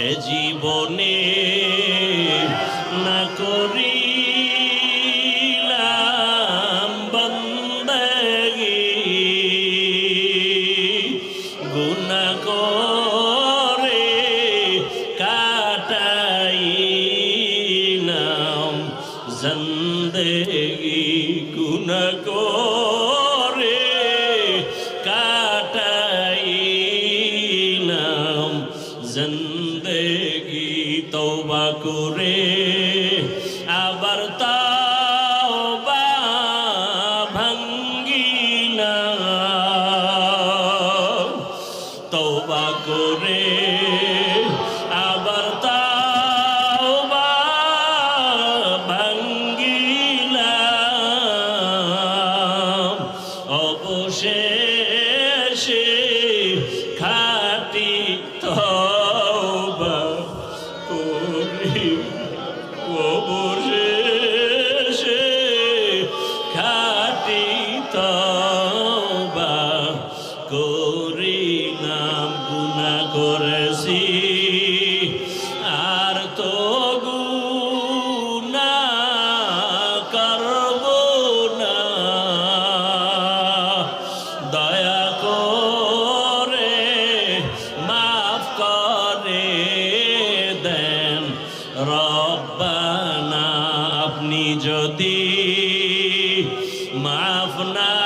এ জীবনে না করে কাটাইলাম জিন্দগি গুনা করে জিন্দগি তওবা করে আবার তাওবা ভাঙ্গি না। তওবা করে আবার তাওবা ভাঙ্গি না। অবশেষে করেছি। আর তো না। দয়া করে মাফ করে দেন। রব্বানা আপনি যদি মাফ না